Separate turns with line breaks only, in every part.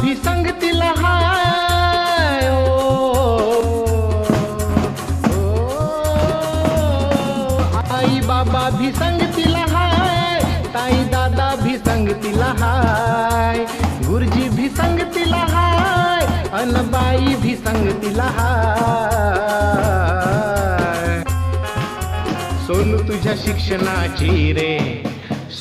भी संगतीला हाय ओ, ओ, आई बाबा भी संगतीला हाय ताई दादा भी संगतीला हाय गुरुजी भी संगतीला हाय अन बाई भी संगतीला हाय सोनू तुझ्या शिक्षणाची रे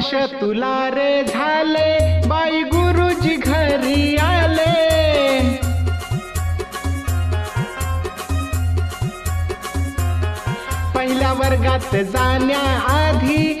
वर्ष तुला रे झाले. बाई गुरुजी घरी आले. पहिल्या वर्गात जाण्याआधी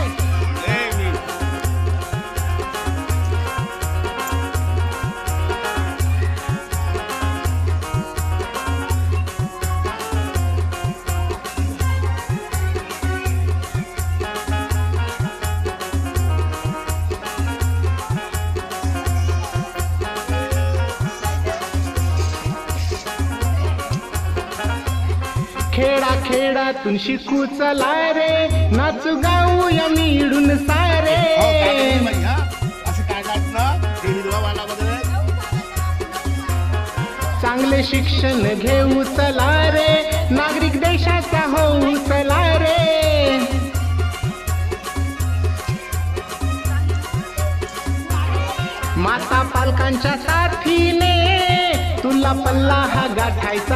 खेडा खेडातून शिकू चला रे. नाचू गाऊया मिळून सारे.
हो? असं काय
चांगले शिक्षण घेऊ चला रे. नागरिक देशाचा होऊ चला रे. माता पालकांच्या साथीने तुला पल्ला हा गाठायचा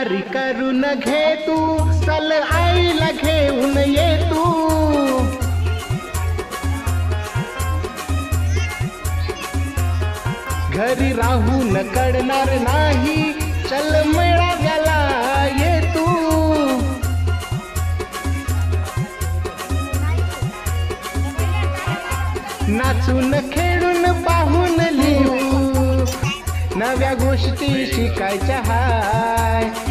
तयारी करून घे तू. चल आईला घेऊन ये तू. घरी राहून कडणार नाही. चल मेळाव्याला ये तू. नाचून खेळून पाहून लिहू. नव्या गोष्टी शिकायच्या हाय.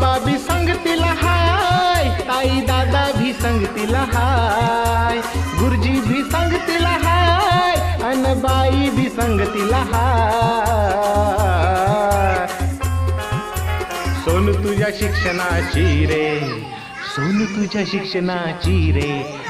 बाबा भी संगतीला हाय ताई दादा भी संगतीला हाय गुरुजी भी संगतीला हाय अन बाई भी संगतीला हाय. सोनू तुझ्या शिक्षणाची रे सोनू तुझ्या शिक्षणाची रे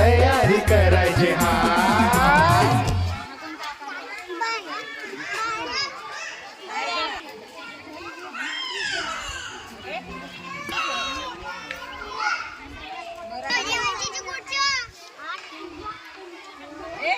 तयारी करायची. हा.
ए,